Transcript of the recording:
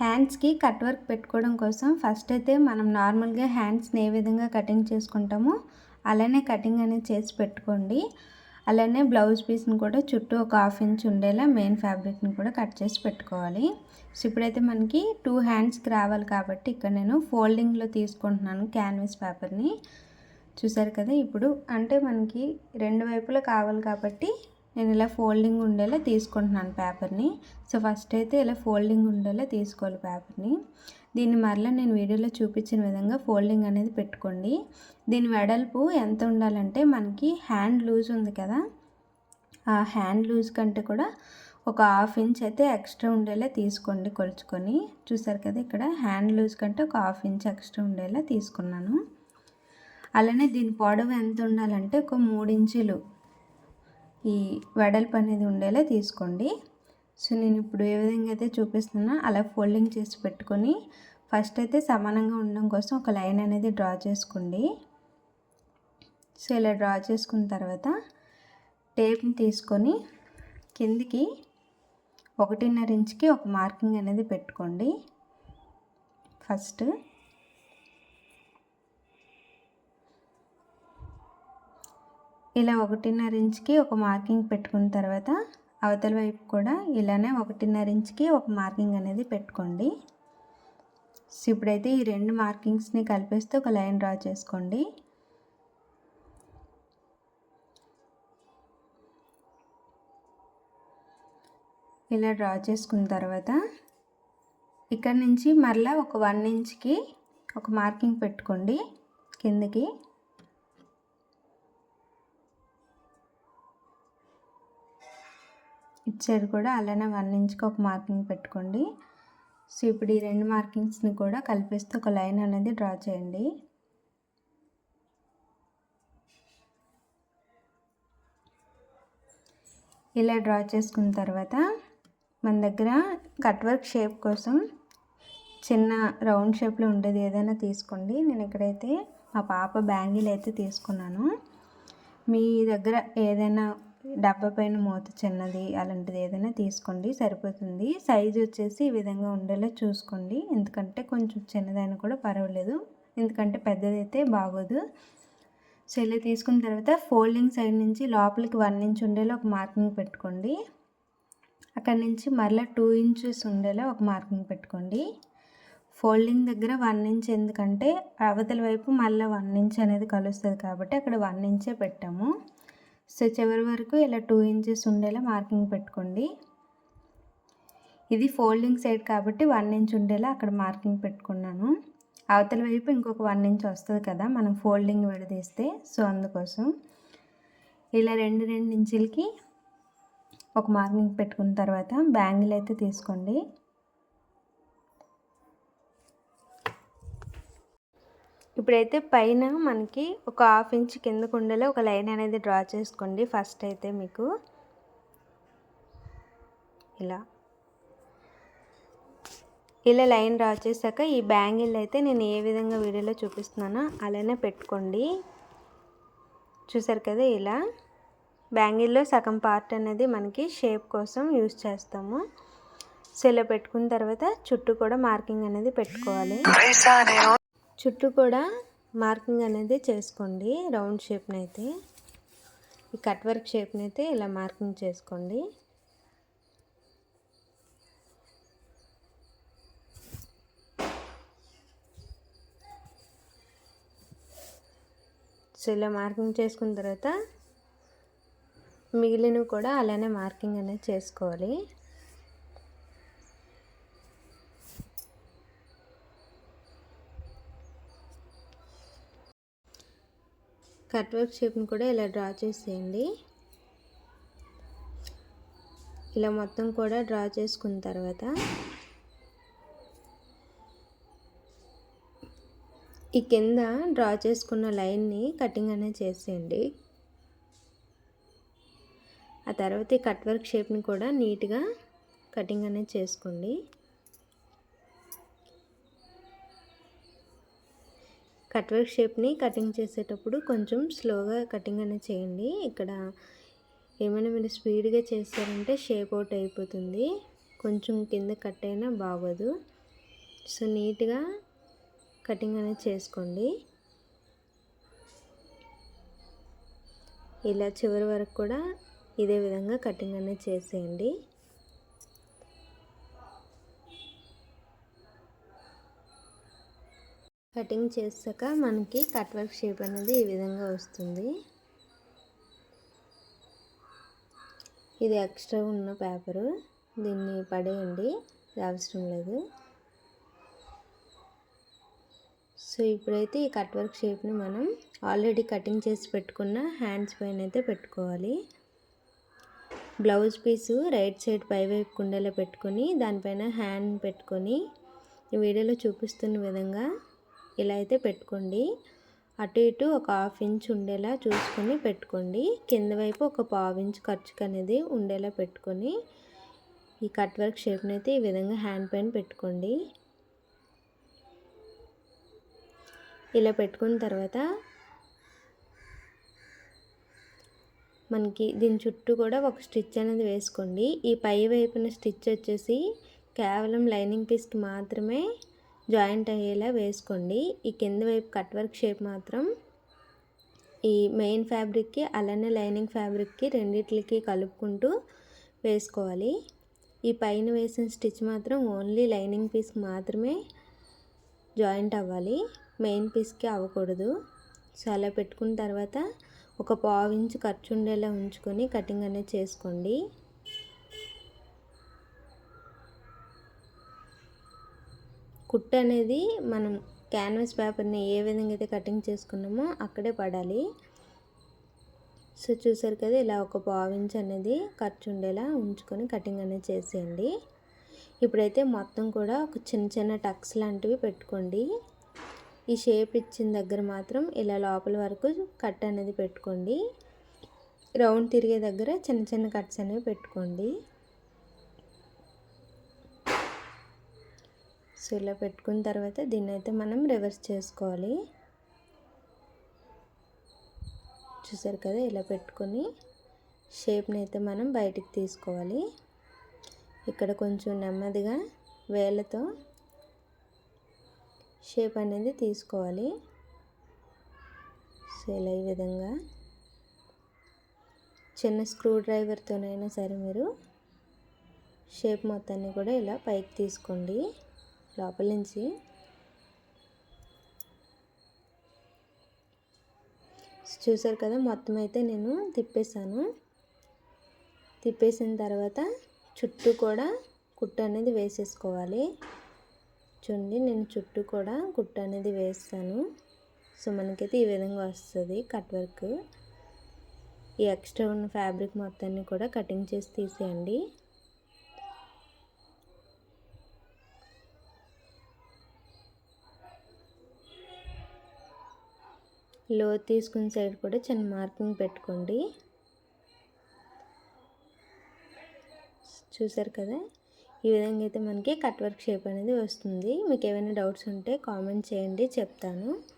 హ్యాండ్స్కి cut work పెట్టుకోవడం కోసం ఫస్ట్ అయితే మనం నార్మల్గా హ్యాండ్స్ని ఏ విధంగా కటింగ్ చేసుకుంటామో అలానే కటింగ్ అనేది చేసి పెట్టుకోండి. అలానే బ్లౌజ్ పీస్ని కూడా చుట్టూ ఒక హాఫ్ ఇంచ్ ఉండేలా మెయిన్ ఫ్యాబ్రిక్ని కూడా కట్ చేసి పెట్టుకోవాలి. సో ఇప్పుడైతే మనకి టూ హ్యాండ్స్కి రావాలి కాబట్టి ఇక్కడ నేను ఫోల్డింగ్లో తీసుకుంటున్నాను క్యాన్వాస్ పేపర్ని. చూసారు కదా ఇప్పుడు అంటే మనకి రెండు వైపులా కావాలి కాబట్టి నేను ఇలా ఫోల్డింగ్ ఉండేలా తీసుకుంటున్నాను పేపర్ని. సో ఫస్ట్ అయితే ఇలా ఫోల్డింగ్ ఉండేలా తీసుకోవాలి పేపర్ని. దీన్ని మరలా నేను వీడియోలో చూపించిన విధంగా ఫోల్డింగ్ అనేది పెట్టుకోండి. దీని వెడల్పు ఎంత ఉండాలంటే మనకి హ్యాండ్ లూజ్ ఉంది కదా ఆ హ్యాండ్ లూజ్ కంటే కూడా ఒక హాఫ్ ఇంచ్ అయితే ఎక్స్ట్రా ఉండేలా తీసుకోండి కొలుచుకొని. చూసారు కదా ఇక్కడ హ్యాండ్ లూజ్ కంటే ఒక హాఫ్ ఇంచ్ ఎక్స్ట్రా ఉండేలా తీసుకున్నాను. అలానే దీని పొడవు ఎంత ఉండాలంటే ఒక మూడు ఇంచులు ఈ వెడల్పు అనేది ఉండేలా తీసుకోండి. సో నేను ఇప్పుడు ఏ విధంగా అయితే చూపిస్తున్నా అలా ఫోల్డింగ్ చేసి పెట్టుకొని ఫస్ట్ అయితే సమానంగా ఉండడం కోసం ఒక లైన్ అనేది డ్రా చేసుకోండి. సో ఇలా డ్రా చేసుకున్న తర్వాత టేప్ని తీసుకొని కిందికి ఒకటిన్నర ఇంచుకి ఒక మార్కింగ్ అనేది పెట్టుకోండి. ఫస్ట్ ఇలా ఒకటిన్నర ఇంచుకి ఒక మార్కింగ్ పెట్టుకున్న తర్వాత అవతల వైపు కూడా ఇలానే ఒకటిన్నర ఇంచుకి ఒక మార్కింగ్ అనేది పెట్టుకోండి. సో ఇప్పుడైతే ఈ రెండు మార్కింగ్స్ని కలిపేస్తే ఒక లైన్ డ్రా చేసుకోండి. ఇలా డ్రా చేసుకున్న తర్వాత ఇక్కడ నుంచి మరలా ఒక వన్ ఇంచ్కి ఒక మార్కింగ్ పెట్టుకోండి కిందకి. ఇటు సైడ్ కూడా అలానే వన్ ఇంచ్కి ఒక మార్కింగ్ పెట్టుకోండి. సో ఇప్పుడు ఈ రెండు మార్కింగ్స్ని కూడా కలిపేస్తే ఒక లైన్ అనేది డ్రా చేయండి. ఇలా డ్రా చేసుకున్న తర్వాత మన దగ్గర కట్ వర్క్ షేప్ కోసం చిన్న రౌండ్ షేప్లో ఉండేది ఏదైనా తీసుకోండి. నేను ఇక్కడైతే మా పాప బ్యాంగిల్ అయితే తీసుకున్నాను. మీ దగ్గర ఏదైనా డబ్బా పైన మూత చిన్నది అలాంటిది ఏదైనా తీసుకోండి సరిపోతుంది. సైజు వచ్చేసి ఈ విధంగా ఉండేలా చూసుకోండి. ఎందుకంటే కొంచెం చిన్నదైనా కూడా పర్వాలేదు. ఎందుకంటే పెద్దదైతే బాగోదు. చెల్లి తీసుకున్న తర్వాత ఫోల్డింగ్ సైడ్ నుంచి లోపలికి వన్ ఇంచ్ ఉండేలా ఒక మార్కింగ్ పెట్టుకోండి. అక్కడ నుంచి మరలా టూ ఇంచెస్ ఉండేలా ఒక మార్కింగ్ పెట్టుకోండి. ఫోల్డింగ్ దగ్గర వన్ ఇంచ్ ఎందుకంటే అవతల వైపు మళ్ళీ వన్ ఇంచ్ అనేది కలుస్తుంది కాబట్టి అక్కడ వన్ ఇంచే పెట్టాము. సో చివరి వరకు ఇలా టూ ఇంచెస్ ఉండేలా మార్కింగ్ పెట్టుకోండి. ఇది ఫోల్డింగ్ సైడ్ కాబట్టి వన్ ఇంచ్ ఉండేలా అక్కడ మార్కింగ్ పెట్టుకున్నాను. అవతల వైపు ఇంకొక వన్ ఇంచ్ వస్తుంది కదా మనం ఫోల్డింగ్ విడదీస్తే. సో అందుకోసం ఇలా రెండు రెండు ఇంచులకి ఒక మార్కింగ్ పెట్టుకున్న తర్వాత బ్యాంగిల్ అయితే తీసుకోండి. ఇప్పుడైతే పైన మనకి ఒక హాఫ్ ఇంచ్ కిందకు కుండలో ఒక లైన్ అనేది డ్రా చేసుకోండి ఫస్ట్ అయితే మీకు. ఇలా. ఇలా లైన్ డ్రా చేశాక ఈ బ్యాంగిల్ అయితే నేను ఏ విధంగా వీడియోలో చూపిస్తున్నానో అలానే పెట్టుకోండి. చూసారు కదా ఇలా. బ్యాంగిల్లో సగం పార్ట్ అనేది మనకి షేప్ కోసం యూస్ చేస్తాము. సో ఇలా పెట్టుకున్న తర్వాత చుట్టూ కూడా మార్కింగ్ అనేది పెట్టుకోవాలి. చుట్టూ కూడా మార్కింగ్ అనేది చేసుకోండి రౌండ్ షేప్ని అయితే ఈ కట్ వర్క్ షేప్ని అయితే ఇలా మార్కింగ్ చేసుకోండి. సో ఇలా మార్కింగ్ చేసుకున్న తర్వాత మిగిలినవి కూడా అలానే మార్కింగ్ అనేది చేసుకోవాలి. కట్ వర్క్ షేప్ని కూడా ఇలా డ్రా చేసేయండి. ఇలా మొత్తం కూడా డ్రా చేసుకున్న తర్వాత ఈ కింద డ్రా చేసుకున్న లైన్ని కటింగ్ అనేది చేసేయండి. ఆ తర్వాత ఈ కట్ వర్క్ షేప్ని కూడా నీట్గా కటింగ్ అనేది చేసుకోండి. కట్ వర్క్ షేప్ని కటింగ్ చేసేటప్పుడు కొంచెం స్లోగా కటింగ్ అనేది చేయండి. ఇక్కడ ఏమైనా మీరు స్పీడ్గా చేస్తారంటే షేప్ అవుట్ అయిపోతుంది. కొంచెం కింద కట్ అయినా బాగోదు. సో నీట్గా కటింగ్ అనేది చేసుకోండి. ఇలా చివరి వరకు కూడా ఇదే విధంగా కటింగ్ అనేది చేసేయండి. కటింగ్ చేసాక మనకి కట్ వర్క్ షేప్ అనేది ఈ విధంగా వస్తుంది. ఇది ఎక్స్ట్రా ఉన్న పేపరు. దీన్ని పడేయండి. ఇది అవసరం లేదు. సో ఇప్పుడైతే ఈ కట్ వర్క్ షేప్ని మనం ఆల్రెడీ కటింగ్ చేసి పెట్టుకున్న హ్యాండ్స్ పైన అయితే పెట్టుకోవాలి. బ్లౌజ్ పీసు రైట్ సైడ్ పైవైపు కుండలో పెట్టుకొని దానిపైన హ్యాండ్ పెట్టుకొని ఈ వీడియోలో చూపిస్తున్న విధంగా ఇలా అయితే పెట్టుకోండి. అటు ఇటు ఒక హాఫ్ ఇంచ్ ఉండేలా చూసుకొని పెట్టుకోండి. కింద వైపు ఒక పావు ఇంచ్ ఖర్చుకు అనేది ఉండేలా పెట్టుకొని ఈ కట్ వర్క్ షేప్ని అయితే ఈ విధంగా హ్యాండ్ పైన పెట్టుకోండి. ఇలా పెట్టుకున్న తర్వాత మనకి దీని చుట్టూ కూడా ఒక స్టిచ్ అనేది వేసుకోండి. ఈ పై వైపున స్టిచ్ వచ్చేసి కేవలం లైనింగ్ పీస్కి మాత్రమే జాయింట్ అయ్యేలా వేసుకోండి. ఈ కింద వైపు కట్ వర్క్ షేప్ మాత్రం ఈ మెయిన్ ఫ్యాబ్రిక్కి అలానే లైనింగ్ ఫ్యాబ్రిక్కి రెండిట్లకి కలుపుకుంటూ వేసుకోవాలి. ఈ పైన వేసిన స్టిచ్ మాత్రం ఓన్లీ లైనింగ్ పీస్కి మాత్రమే జాయింట్ అవ్వాలి. మెయిన్ పీస్కి అవ్వకూడదు. సో అలా పెట్టుకున్న తర్వాత ఒక పావు ఇంచు ఖర్చు ఉండేలా ఉంచుకొని కటింగ్ అనేది చేసుకోండి. కుట్ట అనేది మనం క్యాన్వాస్ పేపర్ని ఏ విధంగా అయితే కటింగ్ చేసుకున్నామో అక్కడే పడాలి. సో చూసారు కదా ఇలా ఒక పావు ఇంచ్ అనేది ఖర్చు ఉండేలా ఉంచుకొని కటింగ్ అనేది చేసేయండి. ఇప్పుడైతే మొత్తం కూడా ఒక చిన్న చిన్న టక్స్ లాంటివి పెట్టుకోండి. ఈ షేప్ ఇచ్చిన దగ్గర మాత్రం ఇలా లోపల వరకు కట్ అనేది పెట్టుకోండి. రౌండ్ తిరిగే దగ్గర చిన్న చిన్న కట్స్ అనేవి పెట్టుకోండి. సో ఇలా పెట్టుకున్న తర్వాత దీన్ని అయితే మనం రివర్స్ చేసుకోవాలి. చూసారు కదా ఇలా పెట్టుకొని షేప్ని అయితే మనం బయటికి తీసుకోవాలి. ఇక్కడ కొంచెం నెమ్మదిగా వేళ్ళతో షేప్ అనేది తీసుకోవాలి. సో ఇలా ఈ విధంగా చిన్న స్క్రూ డ్రైవర్తోనైనా సరే మీరు షేప్ మొత్తాన్ని కూడా ఇలా పైకి తీసుకోండి. లోపల నుంచి. చూసారు కదా మొత్తం అయితే నేను తిప్పేశాను. తిప్పేసిన తర్వాత చుట్టూ కూడా కుట్టు అనేది వేసేసుకోవాలి. చూడండి నేను చుట్టూ కూడా కుట్టు అనేది వేస్తాను. సో మనకైతే ఈ విధంగా వస్తుంది కట్ వర్క్. ఈ ఎక్స్ట్రా ఉన్న ఫ్యాబ్రిక్ మొత్తాన్ని కూడా కటింగ్ చేసి తీసేయండి. లో తీసుకున్న సైడ్ కూడా చిన్న మార్కింగ్ పెట్టుకోండి. చూసారు కదా? ఈ విధంగా అయితే మనకి కట్ వర్క్ షేప్ అనేది వస్తుంది. మీకు ఏమైనా డౌట్స్ ఉంటే కామెంట్ చేయండి చెప్తాను.